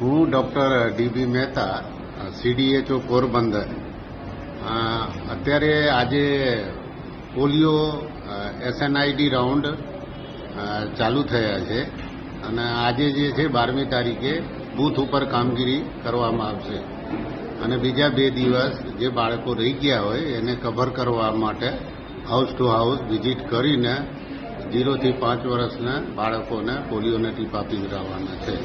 હું doctor DB Mehta, CDHO Porbandar. અત્યારે આજે પોલિયો એસએનઆઈડી રાઉન્ડ ચાલુ થયા છે અને આજે જે છે બારમી તારીખે બૂથ ઉપર કામગીરી કરવામાં આવશે. અને બીજા બે દિવસ જે બાળકો રહી ગયા હોય એને કવર કરવા માટે હાઉસ ટુ હાઉસ વિઝિટ કરીને ઝીરોથી પાંચ વર્ષના બાળકોને પોલિયોના ટીપા જવાના છે.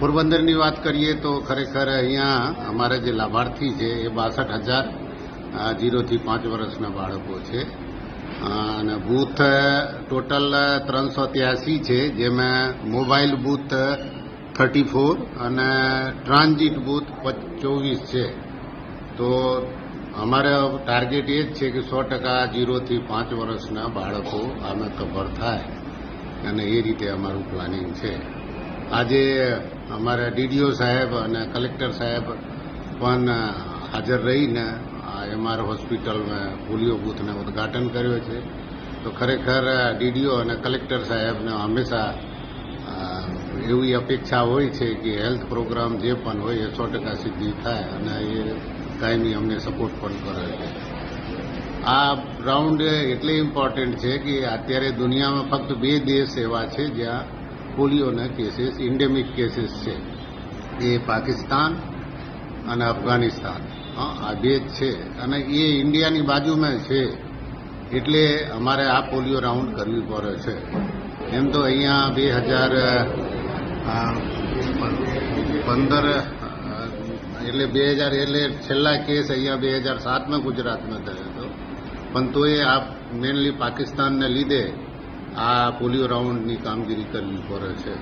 પોરબંદરની વાત કરીએ તો ખરેખર અહીંયા અમારા જે લાભાર્થી છે એ બાસઠ હજાર જીરોથી પાંચ વર્ષના બાળકો છે. અને બૂથ ટોટલ ત્રણસો ત્યાસી છે, જેમાં મોબાઈલ બૂથ થર્ટી ફોર અને ટ્રાન્ઝિટ બૂથ ચોવીસ છે. તો અમારે ટાર્ગેટ એ જ છે કે સો ટકા જીરોથી પાંચ વર્ષના બાળકો આમાં કવર થાય અને એ રીતે અમારું પ્લાનિંગ છે. આજે અમારા ડીડીઓ સાહેબ અને કલેક્ટર સાહેબ પણ હાજર રહીને એમઆર હોસ્પિટલમાં પોલિયો બૂથને ઉદ્ઘાટન કર્યો છે. તો ખરેખર ડીડીઓ અને કલેક્ટર સાહેબને હંમેશા એવી અપેક્ષા હોય છે કે હેલ્થ પ્રોગ્રામ જે પણ હોય એ સો ટકા સિદ્ધિ થાય અને એ કાયમી અમને સપોર્ટ પણ કરે છે. આ રાઉન્ડ એટલે ઇમ્પોર્ટન્ટ છે કે અત્યારે દુનિયામાં ફક્ત બે દેશ એવા છે જ્યાં પોલિયોના કેસીસ, ઇન્ડેમિક કેસીસ છે. એ પાકિસ્તાન અને અફઘાનિસ્તાન. આ બે જ છે. અને એ ઇન્ડિયાની બાજુમાં છે. એટલે અમારે આ પોલિયો રાઉન્ડ કરવી પડે છે. એમ તો અહીંયા બે હજાર પંદર એટલે બે હજાર, એટલે છેલ્લા કેસ અહીંયા બે હજાર સાતમાં ગુજરાતમાં થયો હતો. પણ તોય આ મેનલી પાકિસ્તાનને લીધે આ પોલિયો રાઉન્ડની કામગીરી કરવી પડે છે.